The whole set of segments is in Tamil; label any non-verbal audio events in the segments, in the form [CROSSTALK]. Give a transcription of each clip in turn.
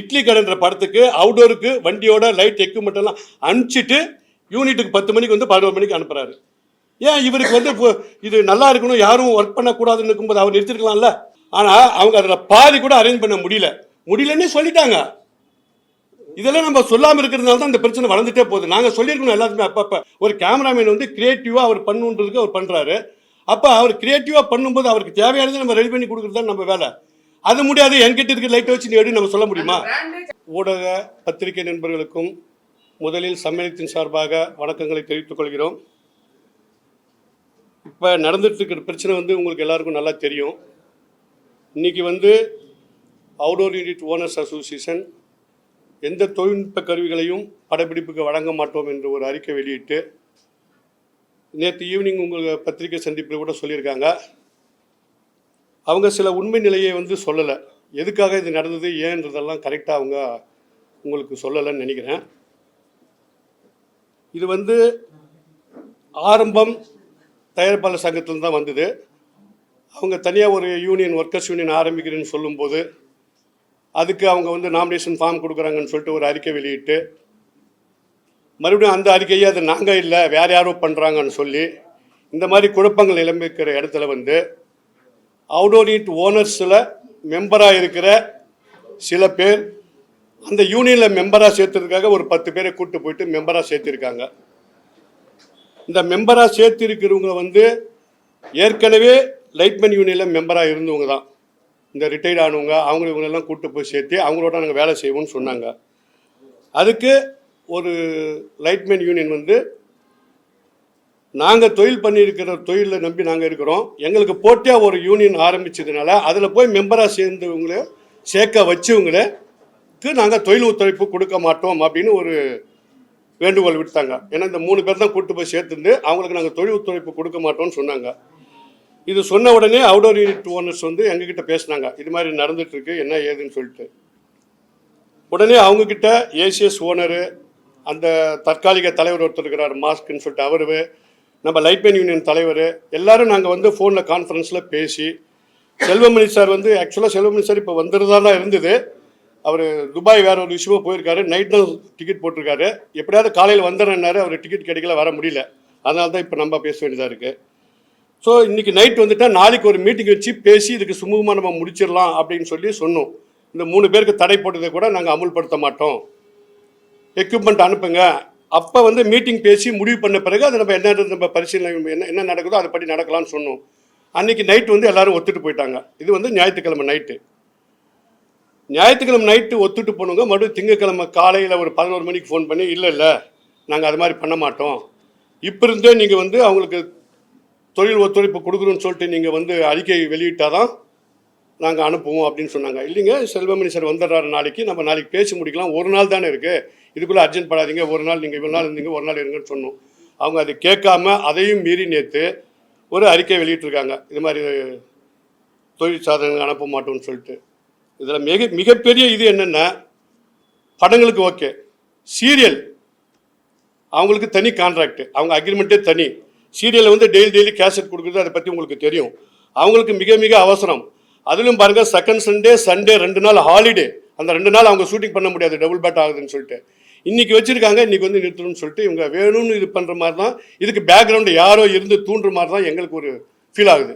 இட்லி கடைன்ற படத்துக்கு அவுடோருக்கு வண்டியோட லைட் எக்யூப்மெண்ட் எல்லாம் அனுப்பிச்சிட்டு யூனிட்டுக்கு பத்து மணிக்கு வந்து பதினோரு மணிக்கு அனுப்புறாரு. ஏன் இவருக்கு வந்து இது நல்லா இருக்கணும் யாரும் ஒர்க் பண்ணக்கூடாதுன்னு இருக்கும்போது அவர் நிறுத்திருக்கலாம்ல? ஆனால் அவங்க அதில் பாதி கூட அரேஞ்ச் பண்ண முடியல. முடியலன்னே சொல்லிட்டாங்க. இதெல்லாம் நம்ம சொல்லாமல் இருக்கிறதுனால தான் இந்த பிரச்சனை வளர்ந்துட்டே போகுது. நாங்கள் சொல்லியிருக்கணும் எல்லாத்துக்குமே. அப்பப்போ ஒரு கேமராமேன் வந்து கிரியேட்டிவாக அவர் பண்ணுன்றதுக்கு அவர் பண்ணுறாரு அப்போ அவர் கிரியேட்டிவாக பண்ணும்போது அவருக்கு தேவையானதை நம்ம ரெடி பண்ணி கொடுக்குறது தான் நம்ம வேலை. அது முடியாது என்கிட்ட இருக்க லைட் வச்சு நீ எடு நம்ம சொல்ல முடியுமா? ஊடக பத்திரிகை நண்பர்களுக்கும் முதலில் சம்மேளனத்தின் சார்பாக வணக்கங்களை தெரிவித்துக் கொள்கிறோம். இப்போ நடந்துட்டு இருக்கிற பிரச்சனை வந்து உங்களுக்கு எல்லாருக்கும் நல்லா தெரியும். இன்னைக்கு வந்து அவுடோர் யூனிட் ஓனர்ஸ் அசோசியேஷன் எந்த தொழில்நுட்ப கருவிகளையும் படப்பிடிப்புக்கு வழங்க மாட்டோம் என்று ஒரு அறிக்கை வெளியிட்டு நேற்று ஈவினிங் உங்கள் பத்திரிகை சந்திப்பில் கூட சொல்லியிருக்காங்க. அவங்க சில உண்மை நிலையை வந்து சொல்லலை. எதுக்காக இது நடந்தது? ஏன்றதெல்லாம் கரெக்டாக அவங்க உங்களுக்கு சொல்லலைன்னு நினைக்கிறேன். இது வந்து ஆரம்பம் தயாரிப்பாளர் சங்கத்தில் தான் வந்தது. அவங்க தனியாக ஒரு யூனியன் ஒர்க்கர்ஸ் யூனியன் ஆரம்பிக்கிறேன்னு சொல்லும்போது அதுக்கு அவங்க வந்து நாமினேஷன் ஃபார்ம் கொடுக்குறாங்கன்னு சொல்லிட்டு ஒரு அறிக்கை வெளியிட்டு மறுபடியும் அந்த அறிக்கையை அது நாங்கள் இல்லை வேற யாரோ பண்ணுறாங்கன்னு சொல்லி இந்த மாதிரி குழப்பங்கள் நிலம்பிக்கிற இடத்துல வந்து அவுடோனிட் ஓனர்ஸில் மெம்பராக இருக்கிற சில பேர் அந்த யூனியனில் மெம்பராக சேர்த்துறதுக்காக ஒரு பத்து பேரை கூப்பிட்டு போயிட்டு மெம்பராக சேர்த்திருக்காங்க. இந்த மெம்பராக சேர்த்திருக்கிறவங்க வந்து ஏற்கனவே லைட்மேன் யூனியனில் மெம்பராக இருந்தவங்க தான். இந்த ரிட்டையர்ட் ஆனவங்க அவங்க இவங்களெல்லாம் கூட்டு போய் சேர்த்து அவங்களோட நாங்கள் வேலை செய்வோம்னு சொன்னாங்க. அதுக்கு ஒரு லைட்மேன் யூனியன் வந்து நாங்கள் தொழில் பண்ணியிருக்கிற தொழிலை நம்பி நாங்கள் இருக்கிறோம். எங்களுக்கு போட்டியாக ஒரு யூனியன் ஆரம்பிச்சதுனால அதில் போய் மெம்பராக சேர்ந்தவங்கள சேர்க்க வச்சவங்களுக்கு நாங்கள் தொழில் ஒத்துழைப்பு கொடுக்க மாட்டோம் அப்படின்னு ஒரு வேண்டுகோள் விடுத்தாங்க. ஏன்னா இந்த மூணு பேர் தான் கூட்டு போய் சேர்த்துருந்து அவங்களுக்கு நாங்கள் தொழில் ஒத்துழைப்பு கொடுக்க மாட்டோம்னு சொன்னாங்க. இது சொன்ன உடனே அவுடோர் யூனிட் ஓனர்ஸ் வந்து எங்ககிட்ட பேசினாங்க. இது மாதிரி நடந்துட்டுருக்கு என்ன ஏதுன்னு சொல்லிட்டு. உடனே அவங்கக்கிட்ட ஏசிஎஸ் ஓனரு அந்த தற்காலிக தலைவர் ஒருத்தர் இருக்கிறார் மாஸ்க்னு சொல்லிட்டு அவரு நம்ம லைட்மேன் யூனியன் தலைவர் எல்லாரும் நாங்கள் வந்து ஃபோனில் கான்ஃபரன்ஸில் பேசி செல்வமணி சார் வந்து ஆக்சுவலாக செல்வமணி சார் இப்போ வந்துருதா தான் இருந்தது. அவர் துபாய் வேற ஒரு விஷயமா போயிருக்காரு நைட் தான் டிக்கெட் போட்டிருக்காரு. எப்படியாவது காலையில் வந்துடுறேன்னாரு அவர் டிக்கெட் கிடைக்கல வர முடியல. அதனால தான் இப்போ நம்ம பேச வேண்டியதாக இருக்குது ஸோ இன்றைக்கி நைட் வந்துட்டால் நாளைக்கு ஒரு மீட்டிங் வச்சு பேசி இதுக்கு சுமூகமாக நம்ம முடிச்சிடலாம் அப்படின்னு சொல்லி சொன்னோம். இந்த மூணு பேருக்கு தடை போட்டதை கூட நாங்கள் அமுல்படுத்த மாட்டோம். எக்யூப்மெண்ட் அனுப்புங்க. அப்போ வந்து மீட்டிங் பேசி முடிவு பண்ண பிறகு அது நம்ம என்ன நம்ம பரிசீலனை என்ன என்ன நடக்குதோ அதை படி நடக்கலாம்னு சொன்னோம். அன்றைக்கி நைட் வந்து எல்லாரும் ஒத்துட்டு போயிட்டாங்க. இது வந்து ஞாயிற்றுக்கிழமை நைட்டு ஞாயிற்றுக்கிழமை நைட்டு ஒத்துட்டு போனவங்க மறுபடியும் திங்கக்கிழமை காலையில் ஒரு பதினோரு மணிக்கு ஃபோன் பண்ணி இல்லை இல்லை நாங்கள் அது மாதிரி பண்ண மாட்டோம். இப்போ இருந்தே நீங்கள் வந்து அவங்களுக்கு தொழில் ஒத்துழைப்பு கொடுக்குறோன்னு சொல்லிட்டு நீங்கள் வந்து அறிக்கை வெளியிட்டால் தான் நாங்கள் அனுப்புவோம் அப்படின்னு சொன்னாங்க. இல்லைங்க செல்வமணி சார் வந்துடுறாரு நாளைக்கு. நம்ம நாளைக்கு பேசி முடிக்கலாம். ஒரு நாள் தானே இருக்குது இதுக்குள்ளே அர்ஜென்ட் படாதீங்க. ஒரு நாள் நீங்கள் இவ்வளோ நாள் இருந்தீங்க ஒரு நாள் இருங்கன்னு சொன்னோம். அவங்க அதை கேட்காம அதையும் மீறி நேற்று ஒரு அறிக்கை வெளியிட்டிருக்காங்க. இது மாதிரி தொழில் சாதனங்கள் அனுப்ப மாட்டோம்னு சொல்லிட்டு. இதில் மிக மிகப்பெரிய இது என்னென்னா படங்களுக்கு ஓகே. சீரியல் அவங்களுக்கு தனி கான்ட்ராக்ட் அவங்க அக்ரிமெண்ட்டே தனி. சீரியலில் வந்து டெய்லி டெய்லி கேசட் கொடுக்குறது அதை பற்றி உங்களுக்கு தெரியும். அவங்களுக்கு மிக மிக அவசரம். அதிலும் பாருங்கள் செகண்ட் சண்டே சண்டே ரெண்டு நாள் ஹாலிடே அந்த ரெண்டு நாள் அவங்க ஷூட்டிங் பண்ண முடியாது. டபுள் பேட் ஆகுதுன்னு சொல்லிட்டு. இன்னைக்கு வச்சிருக்காங்க இன்னைக்கு வந்து நிறுத்தணும்னு சொல்லிட்டு இவங்க வேணும்னு இது பண்ணுற மாதிரி தான் இதுக்கு பேக்ரவுண்டு யாரோ இருந்து தூண்டுற மாதிரி தான் எங்களுக்கு ஒரு ஃபீல் ஆகுது.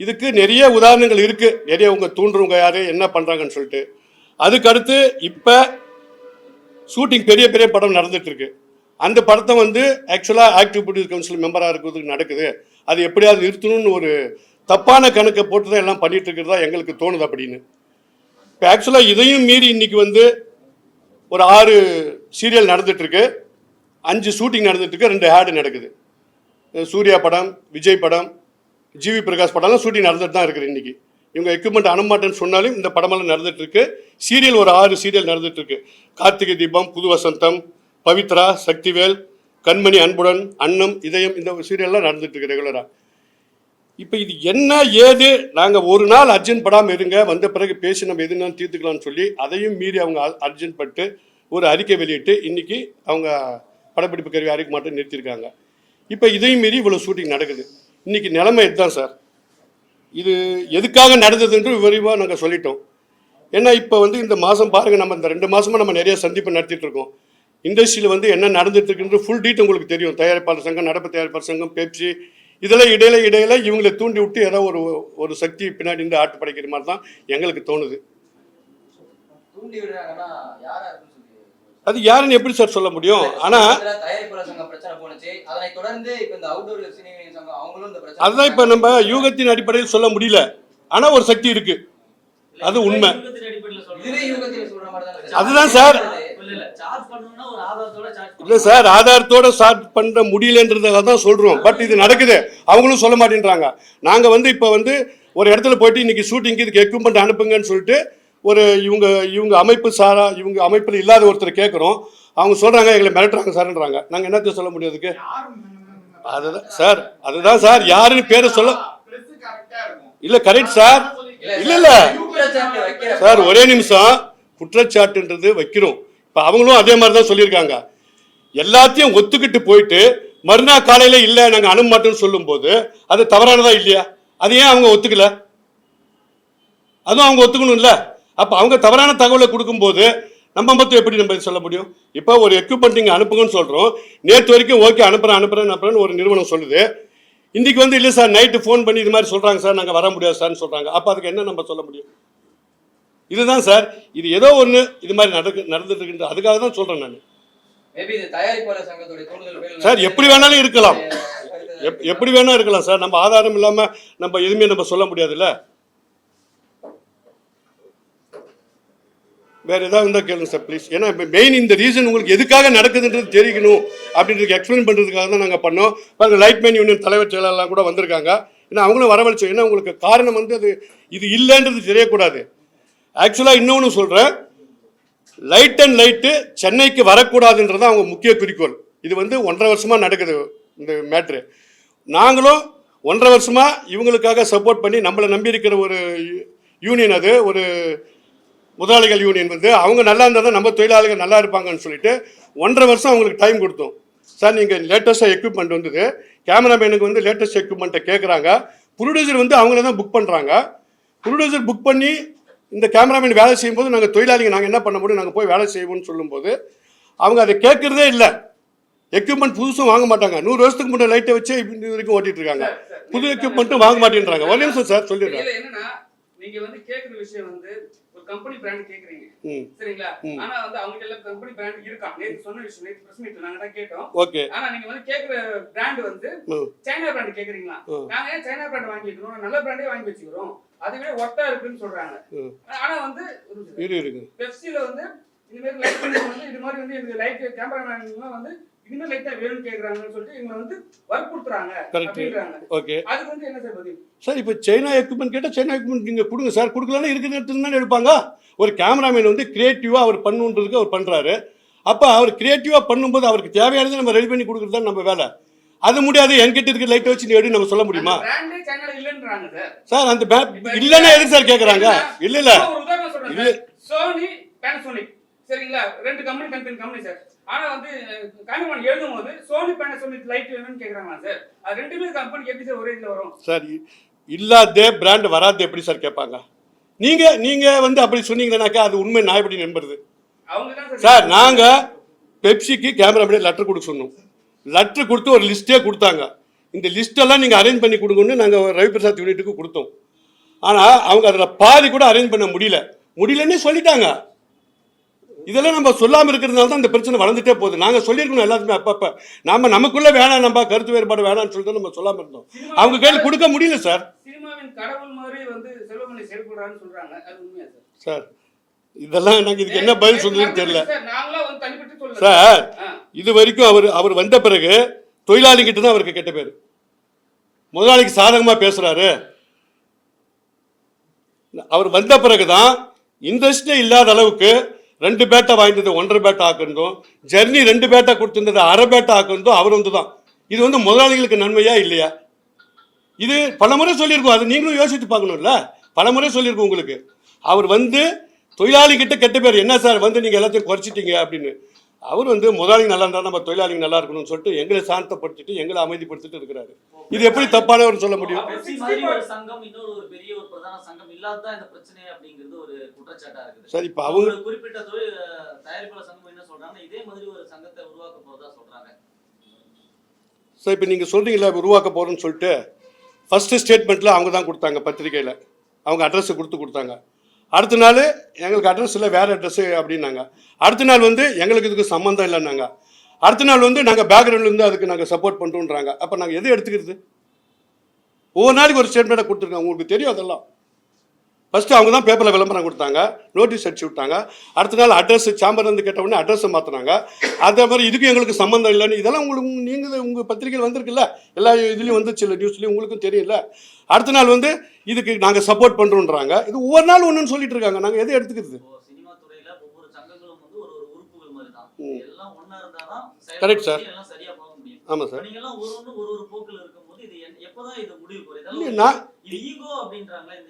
இதுக்கு நிறைய உதாரணங்கள் இருக்கு. நிறைய உங்க தூண்டுறவங்க யாரு என்ன பண்றாங்கன்னு சொல்லிட்டு. அதுக்கடுத்து இப்போ இப்ப ஷூட்டிங் பெரிய பெரிய படம் நடந்துட்டு இருக்கு அந்த படத்தை வந்து ஆக்சுவலா ஆக்டிவ் ப்ரொடியூஸ் கவுன்சில் மெம்பராக இருக்கிறதுக்கு நடக்குது. அது எப்படியாவது நிறுத்தணும்னு ஒரு தப்பான கணக்கை போட்டு தான் எல்லாம் பண்ணிட்டு இருக்கிறதா எங்களுக்கு தோணுது அப்படின்னு. இப்போ ஆக்சுவலாக இதையும் மீறி இன்னைக்கு வந்து ஒரு ஆறு சீரியல் நடந்துட்டு அஞ்சு ஷூட்டிங் நடந்துட்டுருக்கு. ரெண்டு ஆடு நடக்குது. சூர்யா படம் விஜய் படம் ஜிவி பிரகாஷ் படம்லாம் ஷூட்டிங் நடந்துட்டு தான் இருக்குது இன்றைக்கி இவங்க எக்யூப்மெண்ட் அனுமாட்டேன்னு சொன்னாலும் இந்த படமெல்லாம் நடந்துட்டுருக்கு. சீரியல் ஒரு ஆறு சீரியல் நடந்துகிட்ருக்கு கார்த்திகை தீபம் புது வசந்தம் பவித்ரா சக்திவேல் கண்மணி அன்புடன் அன்னம் இதயம் இந்த சீரியல்லாம் நடந்துட்டு ரெகுலராக இப்போ இது என்ன ஏது? நாங்கள் ஒரு நாள் அர்ஜென்ட் படாமல் இருங்க வந்த பிறகு பேசி நம்ம எதுனாலும் தீர்த்துக்கலாம்னு சொல்லி அதையும் மீறி அவங்க அர்ஜென்ட் பட்டு ஒரு அறிக்கை வெளியிட்டு இன்னைக்கு அவங்க படப்பிடிப்பு கருவி அறிக்கை மட்டும் நிறுத்தியிருக்காங்க. இப்போ இதையும் மீறி இவ்வளோ ஷூட்டிங் நடக்குது. இன்னைக்கு நிலைமை இதுதான் சார். இது எதுக்காக நடந்தது என்று விரிவாக நாங்கள் சொல்லிட்டோம். ஏன்னா இப்போ வந்து இந்த மாதம் பாருங்கள் நம்ம இந்த ரெண்டு மாதமாக நம்ம நிறைய சந்திப்பு நடத்திட்டு இருக்கோம். இண்டஸ்ட்ரியில் வந்து என்ன நடந்துட்டு இருக்குன்ற ஃபுல் டீட் உங்களுக்கு தெரியும். தயாரிப்பாளர் சங்கம் நடப்பு தயாரிப்பாளர் சங்கம் பெப்சி இதெல்லாம் இடையில இடையில இவங்களை தூண்டி விட்டு ஏதோ ஒரு ஒரு சக்தி பின்னாடி இருந்து ஆட்டு படைக்கிற மாதிரி தான் எங்களுக்கு தோணுது. தூண்டி விடுறாங்கன்னா யாரா இருக்குன்னு சொல்லி அது யாருன்னு எப்படி சார் சொல்ல முடியும்? பிரச்சனை அதுதான் இப்போ நம்ம யூகத்தின் அடிப்படையில் சொல்ல முடியல. ஆனால் ஒரு சக்தி இருக்கு. அது உண்மை. இதுவே யூகத்தில் சொல்ற மாதிரி தானே அதுதான் சார். இல்ல சார்ஜ் ஆதாரத்தோட சார்ஜ் சார் ஆதாரத்தோட ஸ்டார்ட் பண்ண முடியலன்றதாக தான் சொல்கிறோம் பட் இது நடக்குது. அவங்களும் சொல்ல மாட்டேன்றாங்க. நாங்கள் வந்து இப்போ வந்து ஒரு இடத்துல போயிட்டு இன்னைக்கு ஷூட்டிங்க்கு இதுக்கு எக்யூப்மெண்ட் அனுப்புங்கன்னு சொல்லிட்டு ஒரு இவங்க இவங்க அமைப்பு சாரா இவங்க அமைப்பில் இல்லாத ஒருத்தர் கேட்குறோம். அவங்க சொல்கிறாங்க எங்களை மிரட்டுறாங்க சார்ன்றாங்க. நாங்கள் என்னத்த சொல்ல முடியாதுக்கு அதுதான் சார் அதுதான் சார். யாருன்னு பேரை சொல்ல இல்லை கரெக்ட் சார். இல்லை இல்லை சார் ஒரே நிமிஷம். குற்றச்சாட்டுன்றது வைக்கிறோம். இப்போ அவங்களும் அதே மாதிரி தான் சொல்லியிருக்காங்க. எல்லாத்தையும் ஒத்துக்கிட்டு போயிட்டு மறுநாள் காலையில் இல்லை நாங்கள் அனுப்ப மாட்டோம்னு சொல்லும்போது அது தவறானதா இல்லையா? அது ஏன் அவங்க ஒத்துக்கல? அதுவும் அவங்க ஒத்துக்கணும்ல. அப்போ அவங்க தவறான தகவலை கொடுக்கும்போது நம்ம மட்டும் எப்படி நம்ம சொல்ல முடியும்? இப்போ ஒரு எக்யூப்மெண்ட் நீங்கள் அனுப்புங்கன்னு சொல்கிறோம் நேற்று வரைக்கும் ஓகே அனுப்புகிறேன் அனுப்புகிறேன் அனுப்புறேன்னு ஒரு நிறுவனம் சொல்லுது. இன்றைக்கி வந்து இல்லை சார் நைட்டு ஃபோன் பண்ணி இது மாதிரி சொல்கிறாங்க சார் நாங்கள் வர முடியாது சார்னு சொல்கிறாங்க அப்போ அதுக்கு என்ன நம்ம சொல்ல முடியும்? இதுதான் சார் இது ஏதோ ஒன்று இது மாதிரி நடக்கு நடந்துட்டு இருக்குன்ற அதுக்காக தான் சொல்கிறேன் நான். சார் எப்படி வேணாலும் இருக்கலாம். எப் எப்படி வேணா இருக்கலாம் சார் நம்ம ஆதாரம் இல்லாமல் நம்ம எதுவுமே நம்ம சொல்ல முடியாதுல்ல. வேற ஏதாவது இருந்தால் கேளுங்க சார் ப்ளீஸ் ஏன்னா மெயின் இந்த ரீசன் உங்களுக்கு எதுக்காக நடக்குதுன்றது தெரியணும் அப்படின்றதுக்கு எக்ஸ்பிளைன் பண்ணுறதுக்காக தான் நாங்கள் பண்ணோம். பாருங்க லைட் மேன் யூனியன் தலைவர் செயலாளர்லாம் கூட வந்திருக்காங்க. ஏன்னா அவங்களும் வரவழைச்சோம். ஏன்னா உங்களுக்கு காரணம் வந்து அது இது இல்லைன்றது தெரியக்கூடாது. ஆக்சுவலாக இன்னொன்று சொல்கிறேன் லைட் அண்ட் லைட்டு சென்னைக்கு வரக்கூடாதுன்றது அவங்க முக்கிய குறிக்கோள். இது வந்து ஒன்றரை வருஷமாக நடக்குது இந்த மேட்ரு நாங்களும் ஒன்றரை வருஷமாக இவங்களுக்காக சப்போர்ட் பண்ணி நம்மளை நம்பி இருக்கிற ஒரு யூனியன் அது ஒரு முதலாளிகள் யூனியன் வந்து அவங்க நல்லா இருந்தால் தான் நம்ம தொழிலாளிகள் நல்லா இருப்பாங்கன்னு சொல்லிட்டு ஒன்றரை வருஷம் அவங்களுக்கு டைம் கொடுத்தோம். சார் நீங்கள் லேட்டஸ்ட்டாக எக்யூப்மெண்ட் வந்தது. கேமராமேனுக்கு வந்து லேட்டஸ்ட் எக்யூப்மெண்ட்டை கேட்குறாங்க ப்ரொடியூசர் வந்து அவங்கள தான் புக் பண்ணுறாங்க ப்ரொடியூசர் புக் பண்ணி இந்த கேமராமேன் வேலை செய்யும்போது நாங்கள் தொழிலாளிங்க நாங்கள் என்ன பண்ண முடியும்? நாங்கள் போய் வேலை செய்வோம்னு சொல்லும்போது அவங்க அதை கேட்குறதே இல்லை. எக்யூப்மெண்ட் புதுசும் வாங்க மாட்டாங்க. நூறு வருஷத்துக்கு முன்னாடி லைட்டை வச்சு இப்படி வரைக்கும் ஓட்டிட்டு இருக்காங்க புது எக்யூப்மெண்ட்டும் வாங்க மாட்டேன்றாங்க. ஒரு நிமிஷம் சார் சொல்லிடுறேன். நீங்க வந்து கேக்குற விஷயம் வந்து ஒரு கம்பெனி பிராண்ட் கேக்குறீங்க சரிங்களா. ஆனா வந்து அவங்க எல்லாம் கம்பெனி பிராண்ட் இருக்கான் நேத்து சொன்ன விஷயம் நேத்து பிரஸ் மீட் நாங்க தான் கேட்டோம். ஓகே. ஆனா நீங்க வந்து கேக்குற பிராண்ட் வந்து சைனா பிராண்ட் கேக்குறீங்களா. நாங்க சைனா பிராண்ட் வாங்கிக்கிறோம் நல்ல பிராண்டே வாங்கி வச்சுக்கிறோம். அதுவே ஒட்டா இருக்குன்னு சொல்றாங்க. ஆனா வந்து ஒரு இரு இருக்கு பெப்சில வந்து இந்த மாதிரி லைட் வந்து இது மாதிரி வந்து எனக்கு லைட் கேமராமேன் வந்து இனிமேல் லைட்டா வேணும்னு கேக்குறாங்கன்னு சொல்லிட்டு எங்களை வந்து வற்புறுத்துறாங்க. அப்படின்றாங்க. ஓகே அதுக்கு வந்து என்ன சார் பதில்? சார் இப்போ சைனா எக்யூப்மெண்ட் கேட்டால் சைனா எக்யூப்மெண்ட் நீங்கள் கொடுங்க சார். கொடுக்கலன்னா இருக்கிற இடத்துல தானே எடுப்பாங்க? ஒரு கேமராமேன் வந்து கிரியேட்டிவாக அவர் பண்ணுன்றதுக்கு அவர் பண்ணுறாரு அப்போ அவர் கிரியேட்டிவாக பண்ணும்போது அவருக்கு தேவையானதை நம்ம ரெடி பண்ணி கொடுக்குறது தான் நம்ம வேலை. அது முடியாது என்கிட்ட இருக்க லைட்டை வச்சு நீ எடு நம்ம சொல்ல முடியுமா? சார். அந்த இல்லைன்னா எதுக்கு சார் கேட்குறாங்க இல்லை இல்லை. இல்ல. சோனி பேனசோனிக் சரிங்களா? ரெண்டு கம்பெனி கம்பெனி கம்பெனி சார். ஆனா வந்து காமிமான் எழுதும் போது சோனி பேனசோனிக் லைட் வேணும்னு கேக்குறாங்களா சார்? அது ரெண்டுமே கம்பெனி எப்படி சார் ஒரே இதுல வரும். சார் இல்லாதே பிராண்ட் வராது எப்படி சார் கேட்பாங்க? நீங்கள் நீங்கள் வந்து அப்படி சொன்னீங்கன்னாக்கா அது உண்மை நான் எப்படி நம்புறது சார் நாங்கள் பெப்சிக்கு கேமராமேன் லெட்டர் கொடுக்க சொன்னோம். லெட்டர் கொடுத்து ஒரு லிஸ்ட்டே கொடுத்தாங்க. இந்த லிஸ்ட்டெல்லாம் நீங்கள் அரேஞ்ச் பண்ணி கொடுங்கன்னு நாங்கள் ரவி பிரசாத் யூனிட்டுக்கு கொடுத்தோம். ஆனால் அவங்க அதில் பாதி கூட அரேஞ்ச் பண்ண முடியல. முடியலன்னே சொல்லிட்டாங்க. இதெல்லாம் நம்ம சொல்லாமல் இருக்கிறதுனால தான் இந்த பிரச்சனை வளர்ந்துட்டே போகுது. நாங்கள் சொல்லியிருக்கணும் எல்லாத்துமே அப்பப்போ. நாம நமக்குள்ளே வேணாம் நம்ம கருத்து வேறுபாடு வேணாம்னு சொல்லிட்டு நம்ம சொல்லாமல் இருந்தோம். அவங்க கையில் கொடுக்க முடியல சார்? சார் இதெல்லாம் எனக்கு இதுக்கு என்ன பதில் சொல்றதுன்னு தெரியல. சார். இது வரைக்கும் அவர் அவர் வந்த பிறகு தொழிலாளிகிட்ட தான் அவருக்கு கெட்ட பேர். முதலாளிக்கு சாதகமாக பேசுறாரு. அவர் வந்த பிறகுதான் இன்ட்ரெஸ்டே இல்லாத அளவுக்கு ரெண்டு பேட்டை வாங்கிட்டது ஒன்றரை பேட்டை ஆக்குறதும் ஜெர்னி ரெண்டு பேட்டை கொடுத்திருந்தது அரை பேட்டை ஆக்குறதும் அவர் வந்து தான் இது வந்து முதலாளிகளுக்கு நன்மையா இல்லையா? இது பலமுறை சொல்லியிருக்கோம். அது நீங்களும் யோசித்து பார்க்கணும்ல. பலமுறை சொல்லியிருக்கோம் உங்களுக்கு. அவர் வந்து தொழிலாளிகிட்ட கெட்ட பேர். என்ன சார் வந்து நீங்கள் எல்லாத்தையும் குறைச்சிட்டீங்க அப்படின்னு. அவர் வந்து முதலாளி நல்லா இருந்தால் நம்ம தொழிலாளிங்க நல்லா இருக்கணும்னு சொல்லிட்டு எங்களை சாந்தப்படுத்திட்டு எங்களை அமைதிப்படுத்திட்டு இருக்கிறாரு. இது எப்படி தப்பானவர் சொல்ல முடியும். பெப்சி மாதிரி ஒரு சங்கம் இன்னொரு ஒரு பெரிய ஒரு பிரதான சங்கம் இல்லாததான் இந்த பிரச்சனை அப்படிங்கிறது ஒரு குற்றச்சாட்டா இருக்குது. சார் இப்போ அவங்க குறிப்பிட்ட தொழில் அஹ், தயாரிப்பாளர் சங்கம் என்ன சொல்றாங்கன்னா இதே மாதிரி ஒரு சங்கத்தை உருவாக்க போறதா சொல்றாங்க. சார் இப்போ நீங்கள் சொல்கிறீங்களா உருவாக்க போகிறோன்னு சொல்லிட்டு ஃபஸ்ட்டு ஸ்டேட்மெண்ட்டில் அவங்க தான் கொடுத்தாங்க பத்திரிக்கையில் அவங்க அட்ரஸை கொடுத்து கொடுத்தாங்க. அடுத்த நாள் எங்களுக்கு அட்ரஸ் இல்லை வேறு அட்ரஸ்ஸு அப்படின்னாங்க. அடுத்த நாள் வந்து எங்களுக்கு இதுக்கு சம்மந்தம் இல்லைன்னாங்க. அடுத்த நாள் வந்து நாங்கள் பேக்ரவுண்ட்லேருந்து அதுக்கு நாங்கள் சப்போர்ட் பண்ணுறோன்றாங்க அப்போ நாங்கள் எது எடுத்துக்கிறது? ஒவ்வொரு நாளைக்கு ஒரு ஸ்டேட்மெண்ட்டை கொடுத்துருக்காங்க. உங்களுக்கு தெரியும் அதெல்லாம். ஃபஸ்ட்டு அவங்க தான் பேப்பரில் விளம்பரம் கொடுத்தாங்க. நோட்டீஸ் அடிச்சு விட்டாங்க. அடுத்த நாள் அட்ரஸ் சாம்பர்லேருந்து கேட்ட உடனே அட்ரஸை மாற்றினாங்க அதே மாதிரி இதுக்கும் எங்களுக்கு சம்மந்தம் இல்லைன்னு இதெல்லாம் உங்களுக்கு நீங்கள் உங்கள் பத்திரிகையில் வந்திருக்குல்ல. எல்லா இதுலேயும் வந்துச்சு இல்லை நியூஸ்லேயும் உங்களுக்கும் தெரியல அடுத்த நாள் வந்து இதுக்கு நாங்கள் சப்போர்ட் பண்ணுறோன்றாங்க இது ஒவ்வொரு நாள் ஒன்றுன்னு சொல்லிட்டு இருக்காங்க. நாங்கள் எதை எடுத்துக்கிறது? போக முடியும். ஆமாம் சார்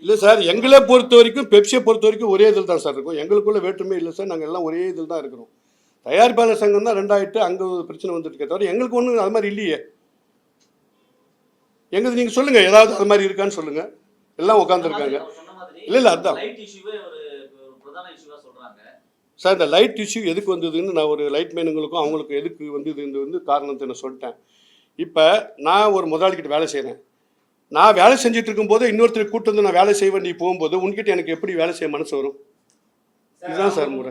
இல்லை சார் எங்களை பொறுத்த வரைக்கும் பெப்சியை பொறுத்த வரைக்கும் ஒரே இதில் தான் சார் இருக்கும். எங்களுக்குள்ள வேற்றுமை இல்லை சார் நாங்கள் எல்லாம் ஒரே இதில் தான் இருக்கிறோம். தயாரிப்பாளர் சங்கம் தான் ரெண்டாயிட்டு அங்கே பிரச்சனை வந்துட்டு தவிர எங்களுக்கு ஒன்றும் அது மாதிரி இல்லையே. எங்களுக்கு நீங்கள் சொல்லுங்கள் ஏதாவது அது மாதிரி இருக்கான்னு சொல்லுங்கள் எல்லாம் உட்காந்துருக்காங்க இல்ல, இல்ல, அதான். லைட் இஷ்யூவே ஒரு ஒரு பிரதான இஷ்யூவா சொல்றாங்க. சார் இந்த லைட் இஷ்யூ எதுக்கு வந்ததுன்னு நான் ஒரு லைட் மேனுங்களுக்கும் அவங்களுக்கும் எதுக்கு வந்ததுன்னு வந்து காரணத்தை நான் சொல்லிட்டேன். இப்போ நான் ஒரு முதலாளிகிட்ட வேலை செய்கிறேன் நான் வேலை செஞ்சுட்டு இருக்கும்போது இன்னொருத்தர் கூட்டு வந்து நான் வேலை செய்வேன் நீ போகும்போது உன்கிட்ட எனக்கு எப்படி வேலை செய்ய மனசு வரும்? இதுதான் சார் முறை.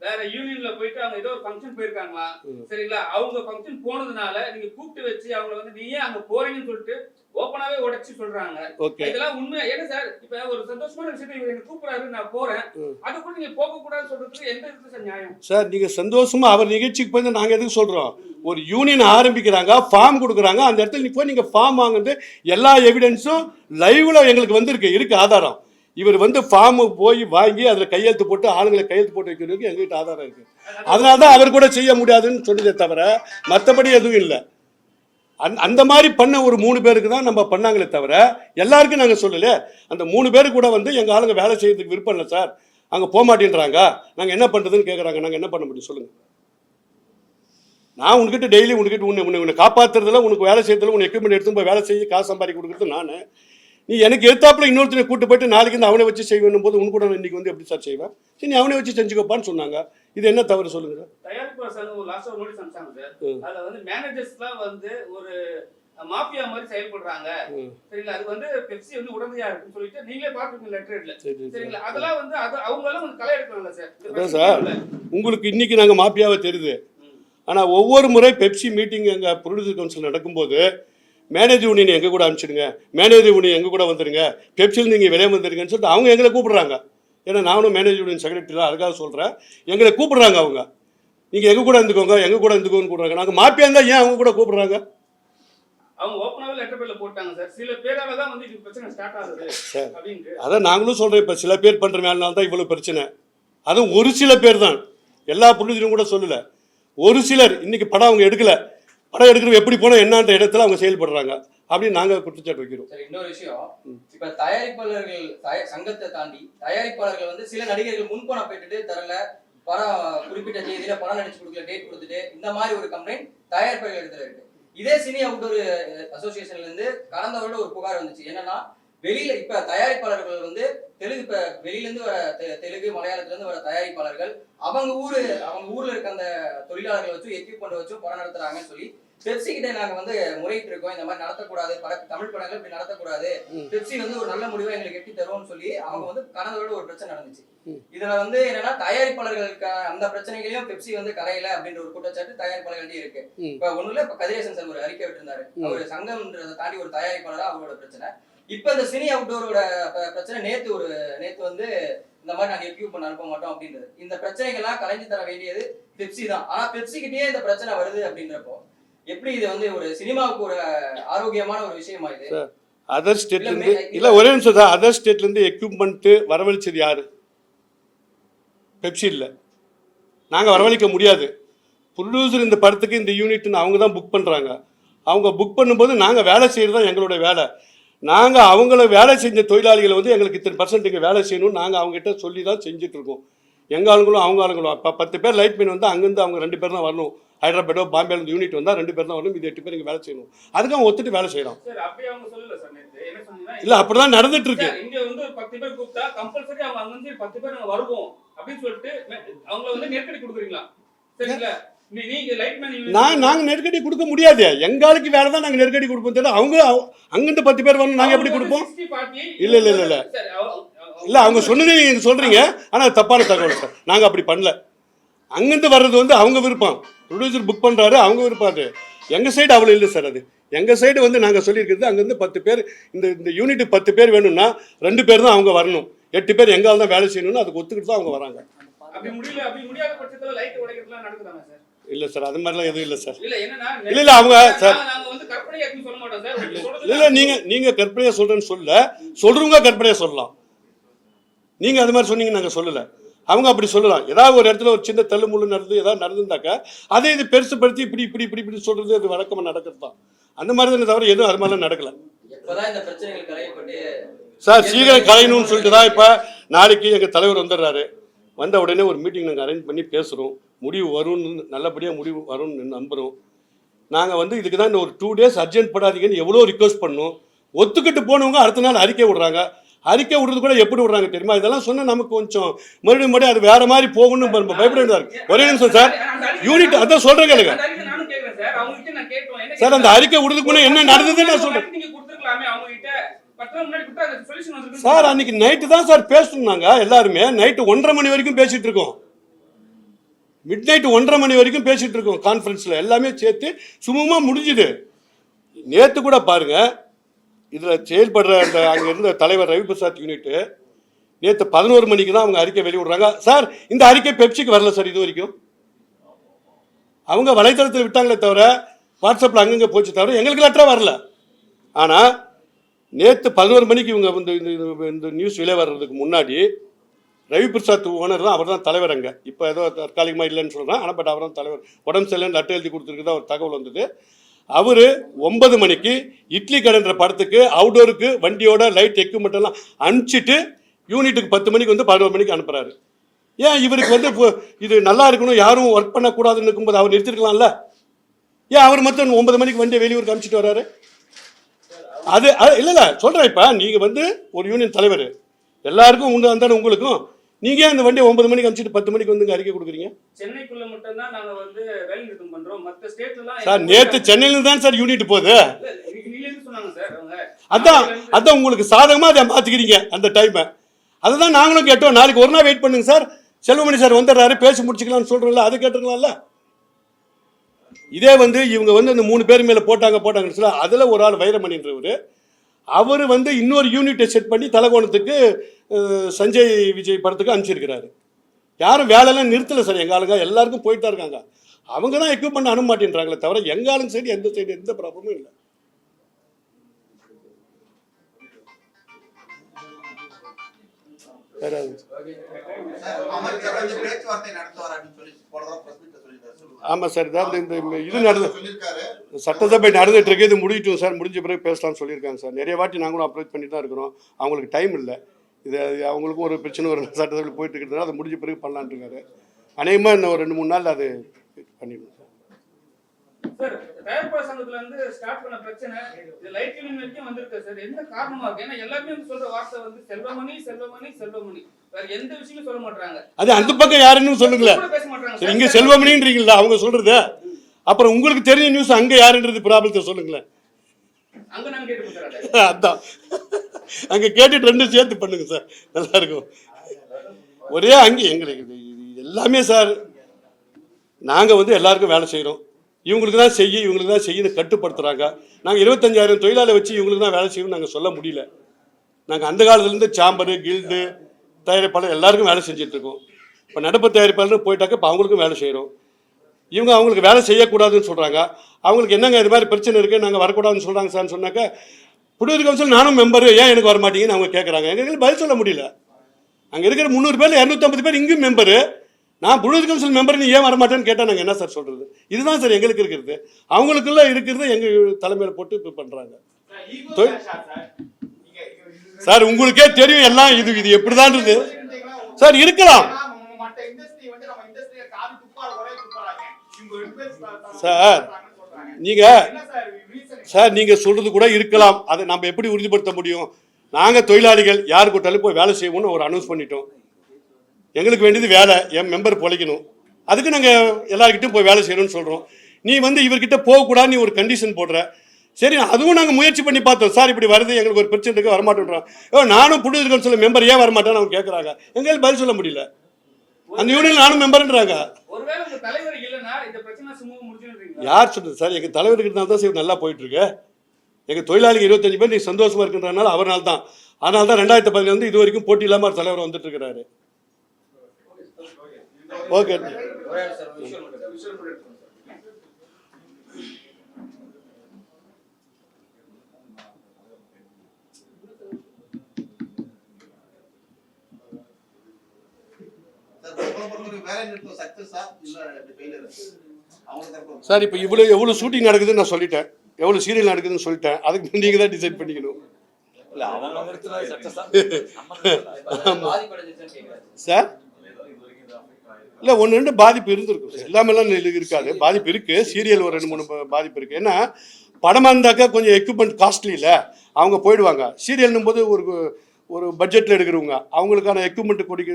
நீங்க வேற யூனியன்ல போயிட்டு அவங்க ஏதோ ஒரு ஃபங்க்ஷன் போயிருக்காங்களா. சரிங்களா? அவங்க ஃபங்க்ஷன் போனதுனால நீங்க கூப்பிட்டு வச்சு அவங்கள வந்து நீ ஏன் அங்க போறீங்கன்னு சொல்லிட்டு ஓப்பனாவே உடைச்சு சொல்றாங்க. இதெல்லாம் உண்மை. என்ன சார் இப்ப ஒரு சந்தோஷமான விஷயத்தை இவர் என்ன கூப்பிடுறாரு நான் போறேன். ம். அது கூட நீங்க போக கூடாதுன்னு சொல்றதுக்கு எந்த விதத்துல சார் நியாயம்? சார் நீங்கள் சந்தோஷமா அவர் நிகழ்ச்சிக்கு போய் நாங்கள் எதுக்கு சொல்கிறோம் ஒரு யூனியன் ஆரம்பிக்கிறாங்க ஃபார்ம் கொடுக்குறாங்க அந்த இடத்துல நீ போய் நீங்கள் ஃபார்ம் வாங்குறது எல்லா எவிடன்ஸும் லைவ்ல எங்களுக்கு வந்திருக்கு இருக்கு ஆதாரம். இவர் வந்து ஃபார்மு போய் வாங்கி அதில் கையெழுத்து போட்டு ஆளுங்களை கையெழுத்து போட்டு வைக்கிறதுக்கு எங்ககிட்ட ஆதாரம் இருக்கு. அதனால தான் அவர் கூட செய்ய முடியாதுன்னு சொன்னதே தவிர மற்றபடி எதுவும் இல்லை. அந் அந்த மாதிரி பண்ண ஒரு மூணு பேருக்கு தான் நம்ம பண்ணாங்களே தவிர எல்லாருக்கும் நாங்கள் சொல்லலையே அந்த மூணு பேர் கூட வந்து எங்கள் ஆளுங்க வேலை செய்யறதுக்கு விருப்பம் இல்லை சார். அங்கே போக மாட்டேன்றாங்க. நாங்கள் என்ன பண்ணுறதுன்னு கேட்குறாங்க நாங்கள் என்ன பண்ண முடியும் சொல்லுங்கள் நான் உன்கிட்ட டெய்லி உன்கிட்ட உன்னை உன்னை உன்னை காப்பாற்றுறதுல உனக்கு வேலை செய்யறதுல உன் எக்யூப்மெண்ட் எடுத்து போய் வேலை செய்ய காசு சம்பாதிக்க கொடுக்குறது நான் நீ எனக்கு எத்தாப்புல இன்னொருத்தனை கூட்டு போயிட்டு நாளைக்கு வந்து அவனை வச்சு செய்வேன் போது உன் கூட இன்னைக்கு வந்து எப்படி சார் செய்வேன்? சரி நீ அவனை வச்சு செஞ்சுக்கோப்பான்னு சொன்னாங்க. இது என்ன தவறு சொல்லுங்க? வந்து மேனேஜர்ஸ்லாம் வந்து ஒரு மாஃபியா மாதிரி செயல்படுறாங்க. சரிங்களா? அது வந்து பெப்சி வந்து உடந்தையா இருக்குன்னு சொல்லிட்டு நீங்களே பாத்துருக்கீங்க சரி சரிங்களா? அதெல்லாம் வந்து அது அவங்க எல்லாம் கொஞ்சம் களை எடுக்கலாம்ல சார். சார். உங்களுக்கு இன்னைக்கு நாங்கள் மாப்பியாவை தெரியுது. ம். ஆனால் ஒவ்வொரு முறை பெப்சி மீட்டிங் எங்கள் ப்ரொடியூசர் கவுன்சில் நடக்கும்போது மேனேஜர் யூனியன் எங்கள் கூட அனுப்பிச்சிடுங்க. மேனேஜர் யூனியன் எங்கள் கூட வந்துருங்க. பெப்சில் நீங்கள் வெளியே வந்துருங்கன்னு சொல்லிட்டு அவங்க எங்களை கூப்பிடுறாங்க. ஏன்னா நானும் மேனேஜர் யூனியன் செக்ரட்டரி அதுக்காக சொல்கிறேன் எங்களை கூப்பிடுறாங்க அவங்க. நீங்கள் எங்கள் கூட இருந்துக்கோங்க எங்கள் கூட இருந்துக்கோன்னு கூப்பிடுறாங்க. நாங்கள் மாப்பியா இருந்தால் ஏன் அவங்க கூட கூப்பிடுறாங்க? அவங்க ஓப்பனாவே லெட்டர் பேர்ல போட்டாங்க சார். சில பேரால தான் வந்து இது பிரச்சனை ஸ்டார்ட் ஆகுது சார். அப்படின்ட்டு. அதான் நாங்களும் சொல்கிறோம் இப்போ சில பேர் பண்ணுற மேலால் தான் இவ்வளோ பிரச்சனை. அதுவும் ஒரு சில பேர் தான். எல்லா ப்ரொடியூசரும் கூட சொல்லலை. ஒரு சிலர் இன்னைக்கு படம் அவங்க எடுக்கல. படம் எடுக்கிறது எப்படி போனால் என்னன்ற இடத்துல அவங்க செயல்படுறாங்க அப்படின்னு நாங்கள் குற்றச்சாட்டு வைக்கிறோம். சரி இன்னொரு விஷயம். இப்ப தயாரிப்பாளர்கள் சங்கத்தை தாண்டி தயாரிப்பாளர்கள் வந்து சில நடிகர்கள் முன்பணம் பெற்றுட்டு தரல படம் குறிப்பிட்ட தேதியில படம் நடிச்சு கொடுக்கல டேட் கொடுத்துட்டு இந்த மாதிரி ஒரு கம்ப்ளைண்ட் தயாரிப்பாளர்கள் இடத்துல இருக்கு இதே சினி அவுட்டோர் அசோசியேஷன்ல இருந்து கடந்த வருடம் ஒரு புகார் வந்துச்சு. என்னன்னா வெளியில இப்ப தயாரிப்பாளர்கள் வந்து தெலுங்கு இப்ப வெளியில இருந்து வர தெலுங்கு மலையாளத்துல இருந்து வர தயாரிப்பாளர்கள் அவங்க ஊரு அவங்க ஊர்ல இருக்க அந்த தொழிலாளர்களை வச்சு எக்யூப்மெண்ட் வச்சு படம் நடத்துறாங்கன்னு சொல்லி பெப்சி கிட்ட நாங்க வந்து முறையிட்டு இருக்கோம் இந்த மாதிரி நடத்தக்கூடாது பட தமிழ் படங்கள் இப்படி நடத்தக்கூடாது. பெப்சி வந்து ஒரு நல்ல முடிவை எங்களுக்கு எட்டி தருவோம்னு சொல்லி அவங்க வந்து வருடம் ஒரு பிரச்சனை நடந்துச்சு. இதுல வந்து என்னன்னா தயாரிப்பாளர்களுக்கு அந்த பிரச்சனைகளையும் பெப்சி வந்து கரையில அப்படின்ற ஒரு குற்றச்சாட்டு தயாரிப்பாளர்கள்ட்டயும் இருக்கு. இப்ப ஒண்ணுல இப்ப கதிரேசன் சார் ஒரு அறிக்கை விட்டிருந்தாரு ம். அவர் சங்கம்ன்றதை தாண்டி ஒரு தயாரிப்பாளரா அவரோட பிரச்சனை இப்ப இந்த சினி அவுட்டோரோட பிரச்சனை நேத்து ஒரு நேத்து வந்து இந்த மாதிரி நாங்க எக்யூப் பண்ண அனுப்ப மாட்டோம் அப்படின்றது. இந்த பிரச்சனைகள்லாம் கலைஞ்சு தர வேண்டியது பெப்சி தான். ஆனா பெப்சி கிட்டயே இந்த பிரச்சனை வருது அப்படின்றப்போ எப்படி இது வந்து ஒரு சினிமாவுக்கு ஒரு ஆரோக்கியமான ஒரு விஷயமா இது? அதர் ஸ்டேட்லேருந்து இல்ல, ஒரே நிமிஷம் தான் அதர் ஸ்டேட்லேருந்து எக்யூப்மெண்ட்டு வரவழைச்சது யார்? பெப்சி இல்லை. நாங்கள் வரவழைக்க முடியாது. ப்ரொடியூசர் இந்த படத்துக்கு இந்த யூனிட்னு அவங்க தான் புக் பண்ணுறாங்க அவங்க புக் பண்ணும்போது நாங்கள் வேலை செய்கிறது தான் எங்களோட வேலை. நாங்கள் அவங்கள வேலை செஞ்ச தொழிலாளிகளை வந்து எங்களுக்கு இத்தனை பர்சன்ட் இங்கே வேலை செய்யணும்னு நாங்கள் அவங்ககிட்ட சொல்லி தான் செஞ்சுட்டு இருக்கோம் எங்கள் ஆளுங்களும் அவங்க ஆளுங்களும். இப்போ பத்து பேர் லைட் மேன் வந்து அங்கேருந்து அவங்க ரெண்டு பேர் தான் வரணும். ஹைதராபாத்தோ பாம்பேலேருந்து யூனிட் வந்தால் ரெண்டு பேர் தான் வரணும். இது எட்டு பேர் இங்கே வேலை செய்யணும். அதுக்கு அவங்க ஒத்துட்டு வேலை சொன்னீங்கன்னா இல்லை அப்படி தான் நடந்துட்டு இருக்கு. சார், இங்க வந்து ஒரு பத்து பேர் கூப்பிட்டா கம்பல்சரி அவங்க அங்க இருந்து பத்து பேர் நாங்க வருவோம் அப்படின்னு சொல்லிட்டு அவங்கள வந்து நெருக்கடி கொடுக்குறீங்களா? சரிங்களா? நான் நாங்கள் நெருக்கடி கொடுக்க முடியாது. எங்கள் ஆளுக்கு வேலை தான் நாங்கள் நெருக்கடி கொடுப்போம் தெரியல அவங்க அவ- அங்கிருந்து பத்து பேர் வரணும் நாங்கள் எப்படி கொடுப்போம்? இல்ல, இல்ல, இல்ல, இல்ல. இல்லை அவங்க சொன்னதே நீங்கள் சொல்கிறீங்க ஆனால் தப்பான தகவல் சார். நாங்கள் அப்படி பண்ணல. அங்கேருந்து வர்றது வந்து அவங்க விருப்பம். ப்ரொடியூசர் புக் பண்ணுறாரு அவங்க விருப்பம் அது. எங்கள் சைடு அவ்வளோ இல்லை சார் அது. எங்கள் சைடு வந்து நாங்கள் சொல்லியிருக்கிறது அங்கேருந்து பத்து பேர் இந்த இந்த யூனிட் பத்து பேர் வேணும்னா ரெண்டு பேர் தான் அவங்க வரணும். எட்டு பேர் எங்கால் தான் வேலை செய்யணும்னு அதுக்கு ஒத்துக்கிட்டு தான் அவங்க வராங்க. அப்படி முடியல அப்படி முடியாத பட்சத்துல லைட் உடைக்கிறதுலாம் நடக்குதாங்க சார்? இல்லை சார் அது மாதிரிலாம் எதுவும் இல்லை சார். இல்ல என்னன்னா இல்ல, இல்ல, அவங்க சார். நாங்க- நாங்க வந்து கற்பனை யாருக்கும் சொல்ல மாட்டோம் சார். நீங்க சொல்றது இல்லை நீங்கள் நீங்கள் கற்பனையாக சொல்கிறேன்னு சொல்ல சொல்கிறவங்க கற்பனையாக சொல்லலாம். நீங்கள் அது மாதிரி சொன்னீங்க நாங்கள் சொல்லலை. அவங்க அப்படி சொல்லலாம். ஏதாவது ஒரு இடத்துல ஒரு சின்ன தள்ளு முள்ளு நடந்து ஏதாவது நடந்திருந்தாக்கா அதை இது பெருசுப்படுத்தி இப்படி இப்படி இப்படி இப்படி சொல்கிறது அது வழக்கமாக நடக்கிறது தான் அந்த மாதிரி தானே தவிர எதுவும் அது மாதிரிலாம் நடக்கலை. சார் சீக்கிரம் கலையணும்னு சொல்லிட்டு தான் இப்போ நாளைக்கு எங்கள் தலைவர் வந்துடுறாரு. வந்த உடனே ஒரு மீட்டிங் நாங்கள் அரேஞ்ச் பண்ணி பேசுகிறோம் முடிவு வரும்னு நல்லபடியாக முடிவு வரும்னு நம்புகிறோம் நாங்கள் வந்து இதுக்கு தான் இந்த ஒரு டூ டேஸ் அர்ஜென்ட் படாதீங்கன்னு எவ்வளோ ரிக்வஸ்ட் பண்ணோம். ஒத்துக்கிட்டு போனவங்க அடுத்த நாள் அறிக்கை விடுறாங்க. அறிக்கை விடுறது கூட எப்படி விடுறாங்க தெரியுமா? இதெல்லாம் சொன்னால் நமக்கு கொஞ்சம் மறுபடியும் மறுபடியும் அது வேற மாதிரி போகணும்னு நம்ம பயப்பட வேண்டியதாக இருக்கு. ஒரே நிமிஷம் சார். யூனிட் அதான் சொல்கிறேன் கேளுங்க. சார் அந்த அறிக்கை விடுறதுக்கு முன்னே என்ன நடந்ததுன்னு நான் சொல்கிறேன் சார் அன்னைக்கு நைட்டு தான் சார் பேசணும் நாங்கள் எல்லாருமே நைட்டு ஒன்றரை மணி வரைக்கும் பேசிட்டு இருக்கோம். மிட் நைட்டு ஒன்றரை மணி வரைக்கும் பேசிட்டு இருக்கோம் கான்ஃபரன்ஸில் எல்லாமே சேர்த்து சுமூகமாக முடிஞ்சுது. நேற்று கூட பாருங்க இதில் செயல்படுற அந்த அங்கே இருந்த தலைவர் ரவி பிரசாத் யூனிட்டு நேற்று பதினோரு மணிக்கு தான் அவங்க அறிக்கை வெளியிடுறாங்க. சார் இந்த அறிக்கை பெப்சிக்கு வரல சார் இது வரைக்கும். அவங்க வலைத்தளத்தில் விட்டாங்களே தவிர வாட்ஸ்அப்பில் அங்கங்கே போச்சு தவிர எங்களுக்கு லெட்டராக வரல. ஆனால் நேற்று பதினோரு மணிக்கு இவங்க வந்து இந்த- இந்த நியூஸ் வெளியே வர்றதுக்கு முன்னாடி ரவி பிரசாத் ஓனர் தான் அவர் தான் தலைவர் அங்கே. இப்போ ஏதோ தற்காலிகமாக இல்லைன்னு சொல்கிறேன் ஆனால் பட் அவர் தான் தலைவர். உடம்பு சரியில்லைன்னு லட்டு எழுதி கொடுத்துருக்குதா ஒரு தகவல் வந்தது. அவர் ஒன்பது மணிக்கு இட்லி கடைன்ற படத்துக்கு அவுடோருக்கு வண்டியோட லைட் எக்யூப்மெண்ட் எல்லாம் அனுப்பிச்சிட்டு யூனிட்டுக்கு பத்து மணிக்கு வந்து பதினோரு மணிக்கு அனுப்புகிறாரு ஏன் இவருக்கு வந்து இது நல்லா இருக்கணும் யாரும் ஒர்க் பண்ணக்கூடாதுன்னு இருக்கும்போது அவர் நிறுத்திருக்கலாம்ல? ஏன் அவர் மட்டும் ஒன்பது மணிக்கு வண்டியை வெளியூருக்கு அனுப்பிச்சிட்டு வராரு அது அது இல்லை இல்லை சொல்கிறேன் இப்போ. நீங்கள் வந்து ஒரு யூனியன் தலைவர். எல்லாருக்கும் உண்டு வந்தானே உங்களுக்கும். நீங்கள் ஏன் அந்த வண்டியை ஒன்பது மணிக்கு அனுப்பிச்சிட்டு பத்து மணிக்கு வந்து அறிக்கை கொடுக்குறீங்க? சென்னைக்குள்ள மட்டும் தான் நாங்க வந்து வேலை நிறுத்தம் பண்றோம். மத்த ஸ்டேட்ல எல்லாம் சார் நேற்று சென்னையிலேருந்து தான் சார் யூனிட் போகுது. அதான் அதான் உங்களுக்கு சாதகமாக அதை மாற்றிக்கிறீங்க அந்த டைமை அதுதான் நாங்களும் கேட்டோம். நாளைக்கு ஒரு நாள் வெயிட் பண்ணுங்க சார். செல்வமணி சார் வந்துடுறாரு பேசி முடிச்சுக்கலாம்னு சொல்கிறோம்ல அதை கேட்டுருக்கலாம்ல. இதே வந்து இவங்க வந்து அந்த மூணு பேர் மேலே போட்டாங்க போட்டாங்கன்னு சொல்ல அதில் ஒரு ஆள் வைரமணின்றவர். அவர் வந்து இன்னொரு யூனிட்டை செட் பண்ணி தலகோணத்துக்கு சஞ்சய் விஜய் படத்துக்கு அனுப்பிச்சிருக்கிறாரு. யாரும் வேலையெல்லாம் நிறுத்தலை சார். எங்கள் ஆளுங்க எல்லாருக்கும் போயிட்டு தான் இருக்காங்க. அவங்க தான் எக்யூப்மெண்ட் அனுப்ப மாட்டேன்றாங்களே தவிர எங்கள் ஆளுங்க சைடு எந்த சைடு எந்த ப்ராப்ளமும் இல்லை. ஆமாம் சார் இந்த இது நடந்து சொல்லியிருக்காரு. சட்டசபை நடந்துட்டு இருக்கு இது முடியட்டும் சார் முடிஞ்ச பிறகு பேசலாம்னு சொல்லியிருக்காங்க சார். நிறைய வாட்டி நாங்களும் அப்ரோச் பண்ணி தான் இருக்கிறோம். அவங்களுக்கு டைம் இல்லை. இது அவங்களுக்கும் ஒரு பிரச்சனை ஒரு சட்டசபையில் போயிட்டு இருக்கிறதுனால அது முடிஞ்ச பிறகு பண்ணலான்னு இருக்காரு. அநேகமாக இன்னும் ஒரு ரெண்டு மூணு நாள் அது பண்ணிடுவோம் சார். சார் தயாரிப்பாளர் சங்கத்துல இருந்து ஸ்டார்ட் பண்ண பிரச்சனை இது லைட் யூனியன் வரைக்கும் வந்திருக்கு சார். என்ன காரணமா இருக்கு? ஏன்னா எல்லாருமே வந்து சொல்ற வார்த்தை வந்து செல்வமணி செல்வமணி செல்வமணி. வேற எந்த விஷயமும் சொல்ல மாட்டாங்க அது அந்த பக்கம் யாருன்னு சொல்லுங்களேன். இங்கே செல்வமணின்றீங்களா அவங்க சொல்றது. அப்புறம் உங்களுக்கு தெரிஞ்ச நியூஸ் அங்கே யாருன்றது ப்ராப்ளத்தை சொல்லுங்களேன். [LAUGHS] அதான். அங்கே கேட்டுட்டு ரெண்டும் சேர்த்து பண்ணுங்க சார். நல்லா இருக்கும் ஒரே அங்கே எங்களுக்கு எல்லாமே சார் நாங்கள் வந்து எல்லாருக்கும் வேலை செய்கிறோம் இவங்களுக்கு தான் செய்ய இவங்களுக்கு தான் செய்யணும் கட்டுப்படுத்துகிறாங்க நாங்கள் இருபத்தஞ்சாயிரம் தொழிலாளர் வச்சு இவங்களுக்கு தான் வேலை செய்யணும்னு நாங்கள் சொல்ல முடியல. நாங்கள் அந்த காலத்துலேருந்து சாம்பரு கில்டு தயாரிப்பாளர் எல்லாருக்கும் வேலை செஞ்சுட்டு இருக்கோம். இப்போ நடப்பு தயாரிப்பாளர்னு போயிட்டாக்க இப்போ அவங்களுக்கும் வேலை செய்கிறோம் இவங்க அவங்களுக்கு வேலை செய்யக்கூடாதுன்னு சொல்கிறாங்க அவங்களுக்கு என்னங்க இது மாதிரி பிரச்சனை இருக்குது நாங்கள் வரக்கூடாதுன்னு சொல்கிறாங்க சார்னு சொன்னாக்க புடியூர் கவுன்சில் நானும் மெம்பர் ஏன் எனக்கு வர மாட்டீங்கன்னு அவங்க கேட்குறாங்க எங்களுக்கு பதில் சொல்ல முடியல. அங்கே இருக்கிற முந்நூறு பேர் இரநூத்தம்பது பேர் இங்கேயும் மெம்பரு நான் புழுது கவுன்சில் மெம்பர் நீ ஏன் வர மாட்டேன்னு கேட்டால் நாங்கள் என்ன சார் சொல்கிறது இதுதான் சார் எங்களுக்கு இருக்கிறது. அவங்களுக்குள்ள இருக்கிறது எங்கள் தலைமையில் போட்டு இப்போ பண்ணுறாங்க சார் உங்களுக்கே தெரியும் எல்லாம் இது இது எப்படிதான் இருக்குது சார் இருக்கலாம். சார், என்ன சார் நீங்கள் சொல்கிறது கூட இருக்கலாம். அதை நம்ம எப்படி உறுதிப்படுத்த முடியும்? நாங்கள் தொழிலாளிகள் யார் கூட்டாலும் போய் வேலை செய்வோம்னு ஒரு அனௌன்ஸ் பண்ணிட்டோம். எங்களுக்கு வேண்டியது வேலை. என் மெம்பர் பொழைக்கணும். அதுக்கு நாங்கள் எல்லாருக்கிட்டையும் போய் வேலை செய்யணும்னு சொல்கிறோம் நீ வந்து இவர்கிட்ட போகக்கூடாது நீ ஒரு கண்டிஷன் போடுற. சரி அதுவும் நாங்கள் முயற்சி பண்ணி பார்த்தோம். சார் இப்படி வருது எங்களுக்கு ஒரு பிரச்சனை இருக்கு வரமாட்டேன்றோம் நானும் புடிச்சிருக்கேன்னு சொல்ல மெம்பர் ஏன் வரமாட்டேன்னு அவங்க கேட்குறாங்க எங்களால் பதில் சொல்ல முடியல. அந்த யூனியன் நானும் மெம்பர்ன்றாங்க யார் சொல்றது? சார் எங்கள் தலைவர் இருக்கிறதுனால தான் சார் நல்லா போயிட்டு இருக்கு எங்கள் தொழிலாளிகள் இருபத்தஞ்சு பேர் நீ சந்தோஷமா இருக்கின்றனால அவர்னால தான். அதனால தான் ரெண்டாயிரத்தி பதினேழு வந்து இது வரைக்கும் போட்டி இல்லாமல் ஒரு தலைவர் வந்துட்டு இருக்கிறாரு. ஓகே ஒரே நிமிஷம் சார், ஒரு விஷயம் மட்டும். சார் உங்களை பொறுத்தவரைக்கும் வேலை நிறுத்தம் சக்சஸா இல்ல ஃபெயிலியர் அவங்க தரப்பு சார் இப்போ இவ்வளோ எவ்வளோ ஷூட்டிங் நடக்குதுன்னு நான் சொல்லிட்டேன். எவ்வளோ சீரியல் நடக்குதுன்னு சொல்லிட்டேன். அதுக்கு நீங்கள் தான் டிசைட் பண்ணிக்கணும். சார்? இல்லை ஒன்று ரெண்டு பாதிப்பு இருந்திருக்கும். சார் எல்லாமெல்லாம் இல்ல- இருக்காது. பாதிப்பு இருக்குது சீரியல் ஒரு ரெண்டு மூணு பா- பாதிப்பு இருக்குது ஏன்னா படமாக இருந்தாக்கா கொஞ்சம் எக்யூப்மெண்ட் காஸ்ட்லி இல்லை அவங்க போயிடுவாங்க. சீரியல்னும் போது ஒரு ஒரு பட்ஜெட்டில் எடுக்கிறவங்க. அவங்களுக்கான எக்யூப்மெண்ட் கொடுக்க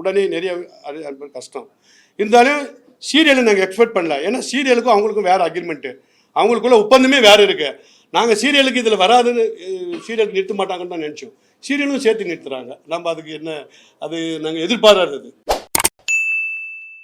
உடனே நிறைய அது அது கஷ்டம். இருந்தாலும் சீரியலை நாங்கள் எக்ஸ்பெக்ட் பண்ணல. ஏன்னா சீரியலுக்கும் அவங்களுக்கும் வேறு அக்ரிமெண்ட்டு அவங்களுக்குள்ள ஒப்பந்தமே வேறு இருக்குது நாங்கள் சீரியலுக்கு இதில் வராதுன்னு சீரியலுக்கு நிறுத்த மாட்டாங்கன்னு தான் நினச்சோம். சீரியலும் சேர்த்து நிறுத்துறாங்க. நம்ம அதுக்கு என்ன அது நாங்கள் எதிர்பாராதது.